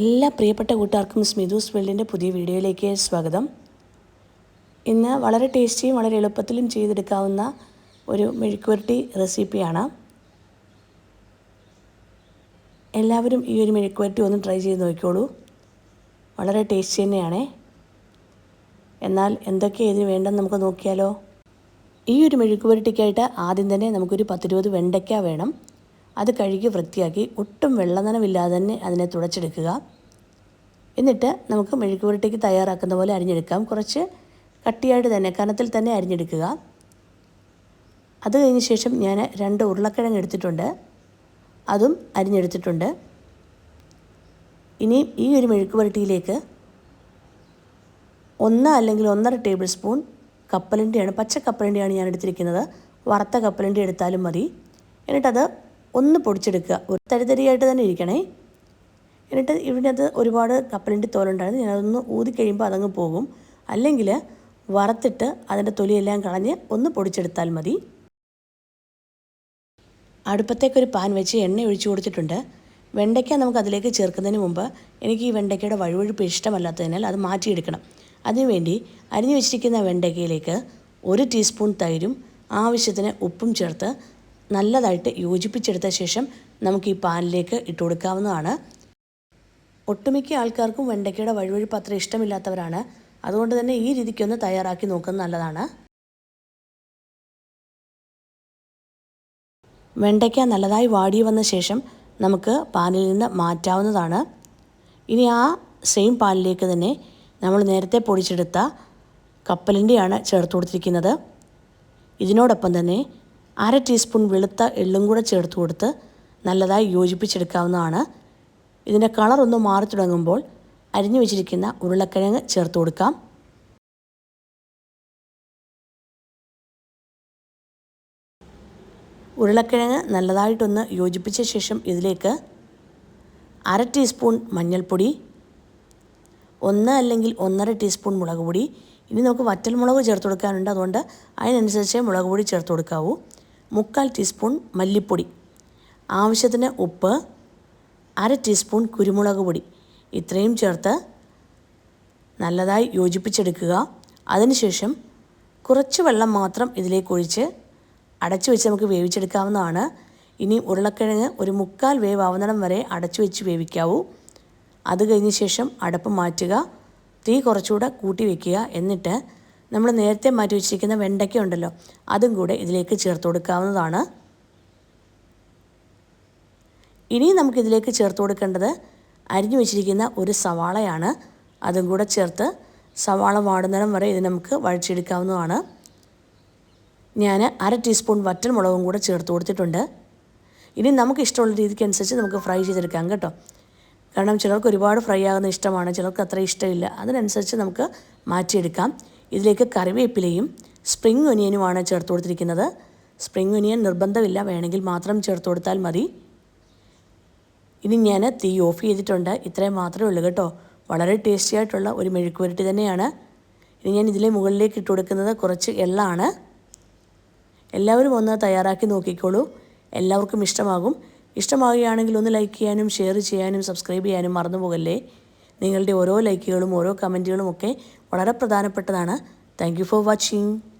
എല്ലാ പ്രിയപ്പെട്ട കൂട്ടുകാർക്കും സ്മിതൂസ് വേൾഡിന്റെ പുതിയ വീഡിയോയിലേക്ക് സ്വാഗതം. ഇന്ന് വളരെ ടേസ്റ്റിയും വളരെ എളുപ്പത്തിലും ചെയ്തെടുക്കാവുന്ന ഒരു മെഴുക്കുവരട്ടി റെസിപ്പിയാണ്. എല്ലാവരും ഈ ഒരു മെഴുക്കുവരട്ടി ഒന്ന് ട്രൈ ചെയ്ത് നോക്കിക്കോളൂ. വളരെ ടേസ്റ്റി തന്നെയാണേ. എന്നാൽ എന്തൊക്കെ ഇതിന് വേണ്ടെന്ന് നമുക്ക് നോക്കിയാലോ? ഈ ഒരു മെഴുക്കുവരട്ടിക്കായിട്ട് ആദ്യം തന്നെ നമുക്കൊരു പത്തിരുപത് വെണ്ടയ്ക്ക വേണം. അത് കഴുകി വൃത്തിയാക്കി ഒട്ടും വെള്ളനനമില്ലാതെ തന്നെ അതിനെ തുടച്ചെടുക്കുക. എന്നിട്ട് നമുക്ക് മെഴുക്കുപുരട്ടിക്ക് തയ്യാറാക്കുന്ന പോലെ അരിഞ്ഞെടുക്കാം. കുറച്ച് കട്ടിയായിട്ട് തന്നെ കനത്തിൽ തന്നെ അരിഞ്ഞെടുക്കുക. അത് കഴിഞ്ഞ ശേഷം ഞാൻ രണ്ട് ഉരുളക്കിഴങ്ങ് എടുത്തിട്ടുണ്ട്. അതും അരിഞ്ഞെടുത്തിട്ടുണ്ട്. ഇനിയും ഈ ഒരു മെഴുക്കുപുരട്ടിയിലേക്ക് ഒന്ന് അല്ലെങ്കിൽ ഒന്നര ടേബിൾ സ്പൂൺ കപ്പലിന്റെയാണ് പച്ച കപ്പലിന്റെയാണ് ഞാൻ എടുത്തിരിക്കുന്നത്. വറുത്ത കപ്പലിന്റെ എടുത്താലും മതി. എന്നിട്ടത് ഒന്ന് പൊടിച്ചെടുക്കുക. ഒരു തരിതരിയായിട്ട് തന്നെ ഇരിക്കണേ. എന്നിട്ട് ഇതിനകത്ത് ഒരുപാട് കപ്പലിന്റെ തോലുണ്ടായിരുന്നു. ഞാനതൊന്ന് ഊതി കഴിയുമ്പോൾ അതങ്ങ് പോകും. അല്ലെങ്കിൽ വറുത്തിട്ട് അതിന്റെ തൊലിയെല്ലാം കളഞ്ഞ് ഒന്ന് പൊടിച്ചെടുത്താൽ മതി. അടുപ്പത്തേക്കൊരു പാൻ വെച്ച് എണ്ണ ഒഴിച്ചു കൊടുത്തിട്ടുണ്ട്. വെണ്ടയ്ക്ക നമുക്ക് അതിലേക്ക് ചേർക്കുന്നതിന് മുമ്പ് എനിക്ക് ഈ വെണ്ടയ്ക്കയുടെ വഴുവഴുപ്പ് ഇഷ്ടമല്ലാത്തതിനാൽ അത് മാറ്റിയെടുക്കണം. അതിനുവേണ്ടി അരിഞ്ഞു വെച്ചിരിക്കുന്ന വെണ്ടയ്ക്കയിലേക്ക് ഒരു ടീസ്പൂൺ തൈരും ആവശ്യത്തിന് ഉപ്പും ചേർത്ത് നല്ലതായിട്ട് യോജിപ്പിച്ചെടുത്ത ശേഷം നമുക്ക് ഈ പാനിലേക്ക് ഇട്ട് കൊടുക്കാവുന്നതാണ്. ഒട്ടുമിക്ക ആൾക്കാർക്കും വെണ്ടയ്ക്കയുടെ വഴുവഴുപ്പ് അത്ര ഇഷ്ടമില്ലാത്തവരാണ്. അതുകൊണ്ട് തന്നെ ഈ രീതിക്കൊന്ന് തയ്യാറാക്കി നോക്കുന്നത് നല്ലതാണ്. വെണ്ടയ്ക്ക നല്ലതായി വാടി വന്ന ശേഷം നമുക്ക് പാനിൽ നിന്ന് മാറ്റാവുന്നതാണ്. ഇനി ആ സെയിം പാനിലേക്ക് തന്നെ നമ്മൾ നേരത്തെ പൊടിച്ചെടുത്ത കപ്പലിന്റെയാണ് ചേർത്ത് കൊടുത്തിരിക്കുന്നത്. ഇതിനോടൊപ്പം തന്നെ അര ടീസ്പൂൺ വെളുത്ത എള്ളും കൂടെ ചേർത്ത് കൊടുത്ത് നല്ലതായി യോജിപ്പിച്ചെടുക്കാവുന്നതാണ്. ഇതിന്റെ കളർ ഒന്ന് മാറി തുടങ്ങുമ്പോൾ അരിഞ്ഞു വെച്ചിരിക്കുന്ന ഉരുളക്കിഴങ്ങ് ചേർത്ത് കൊടുക്കാം. ഉരുളക്കിഴങ്ങ് നല്ലതായിട്ടൊന്ന് യോജിപ്പിച്ച ശേഷം ഇതിലേക്ക് അര ടീസ്പൂൺ മഞ്ഞൾപ്പൊടി ഒന്ന് അല്ലെങ്കിൽ ഒന്നര ടീസ്പൂൺ മുളക് പൊടി ഇനി നമുക്ക് വറ്റൽ മുളക് ചേർത്ത് കൊടുക്കാനുണ്ട്. അതുകൊണ്ട് അതിനനുസരിച്ച് മുളക് പൊടി ചേർത്ത് കൊടുക്കാവൂ. മുക്കാൽ ടീസ്പൂൺ മല്ലിപ്പൊടി. ആവശ്യത്തിന് ഉപ്പ് അര ടീസ്പൂൺ കുരുമുളക് പൊടി. ഇത്രയും ചേർത്ത് നല്ലതായി യോജിപ്പിച്ചെടുക്കുക. അതിനുശേഷം കുറച്ച് വെള്ളം മാത്രം ഇതിലേക്ക് ഒഴിച്ച് അടച്ചു വെച്ച് നമുക്ക് വേവിച്ചെടുക്കാവുന്നതാണ്. ഇനി ഉരുളക്കിഴങ്ങ് ഒരു മുക്കാൽ വേവാവുന്നിടം വരെ അടച്ചു വെച്ച് വേവിക്കാവൂ. അത് കഴിഞ്ഞ ശേഷം അടപ്പ് മാറ്റുക. തീ കുറച്ചുകൂടെ കൂട്ടി വയ്ക്കുക എന്നിട്ട് നമ്മൾ നേരത്തെ മാറ്റി വെച്ചിരിക്കുന്ന വെണ്ടയ്ക്ക ഉണ്ടല്ലോ അതും കൂടെ ഇതിലേക്ക് ചേർത്ത് കൊടുക്കാവുന്നതാണ്. ഇനി നമുക്കിതിലേക്ക് ചേർത്ത് കൊടുക്കേണ്ടത് അരിഞ്ഞു വെച്ചിരിക്കുന്ന ഒരു സവാളയാണ്. അതും കൂടെ ചേർത്ത് സവാള വാടുന്നിടം വരെ ഇത് നമുക്ക് വഴിച്ചെടുക്കാവുന്നതാണ് ഞാൻ അര ടീസ്പൂൺ വറ്റൽ മുളകും കൂടെ ചേർത്ത് കൊടുത്തിട്ടുണ്ട്. ഇനി നമുക്ക് ഇഷ്ടമുള്ള രീതിക്ക് അനുസരിച്ച് നമുക്ക് ഫ്രൈ ചെയ്തെടുക്കാം കേട്ടോ. കാരണം ചിലർക്ക് ഒരുപാട് ഫ്രൈ ആകുന്ന ഇഷ്ടമാണ് ചിലർക്ക് അത്ര ഇഷ്ടമില്ല. അതിനനുസരിച്ച് നമുക്ക് മാറ്റിയെടുക്കാം. ഇതിലേക്ക് കറിവേപ്പിലയും സ്പ്രിങ് ഒനിയനുമാണ് ചേർത്ത് കൊടുത്തിരിക്കുന്നത്. സ്പ്രിംഗ് ഒനിയൻ നിർബന്ധമില്ല വേണമെങ്കിൽ മാത്രം ചേർത്ത് കൊടുത്താൽ മതി. ഇനി ഞാൻ തീ ഓഫ് ചെയ്തിട്ടുണ്ട്. ഇത്രയും മാത്രമേ ഉള്ളൂ കേട്ടോ. വളരെ ടേസ്റ്റി ആയിട്ടുള്ള ഒരു മെഴുക്കുവരട്ടി തന്നെയാണ്. ഇനി ഞാൻ ഇതിലെ മുകളിലേക്ക് ഇട്ട് കൊടുക്കുന്നത് കുറച്ച് എള്ളാണ്. എല്ലാവരും ഒന്ന് തയ്യാറാക്കി നോക്കിക്കോളൂ. എല്ലാവർക്കും ഇഷ്ടമാകും. ഇഷ്ടമാവുകയാണെങ്കിൽ ഒന്ന് ലൈക്ക് ചെയ്യാനും ഷെയർ ചെയ്യാനും സബ്സ്ക്രൈബ് ചെയ്യാനും മറന്നു പോകല്ലേ? നിങ്ങളുടെ ഓരോ ലൈക്കുകളും ഓരോ കമന്റുകളും ഒക്കെ വളരെ പ്രധാനപ്പെട്ടതാണ്. Thank for watching